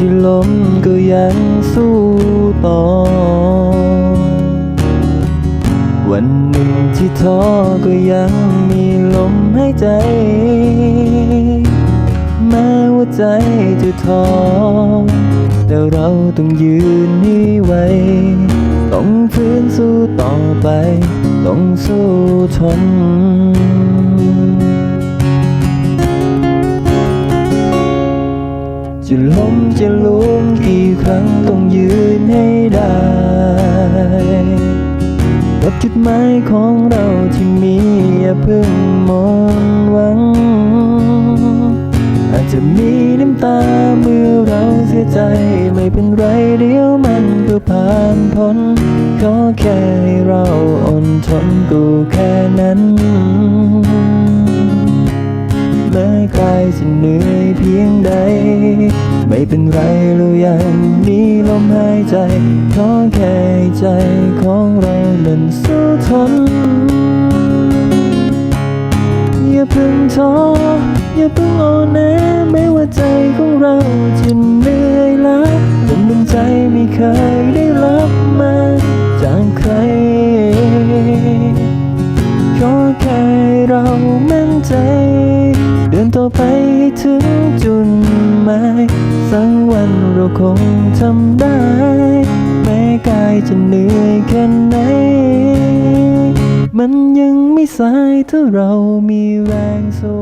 ที่ล้มก็ยังสู้ต่อ วันหนึ่งที่ท้อก็ยังมีลมหายใจ แม้ว่าใจจะท้อแต่เราต้องยืนให้ไวต้องฟื้นสู้ต่อไป ต้องสู้ทน จะล้มจะลุกกี่ครั้งต้องยืนให้ได้กับจุดหมายของเราที่มีอย่าเพิ่งหมดหวัง อาจจะมีน้ำตาเมื่อเราเสียใจไม่เป็นไรเดี๋ยวมันก็ผ่านพ้นขอแค่ให้เราอดทนกูแค่นั้น กายจะเหนื่อยเพียงใด ไม่เป็นไรเรายังมีลมหายใจขอแค่ใจของเรานั้นสู้ทนอย่าเพิ่งท้ออย่าเพิ่งอ่อนแอแม้ว่าใจของเราจะเหนื่อยล้าจนดวงใจไม่เคยได้รับมาจากใครขอแค่เรามั่นใจ ไปให้ถึงจุดหมายสักวันเราคงทำได้ แม้กายจะเหนื่อยแค่ไหน มันยังไม่สายถ้าเรามีแรงสู้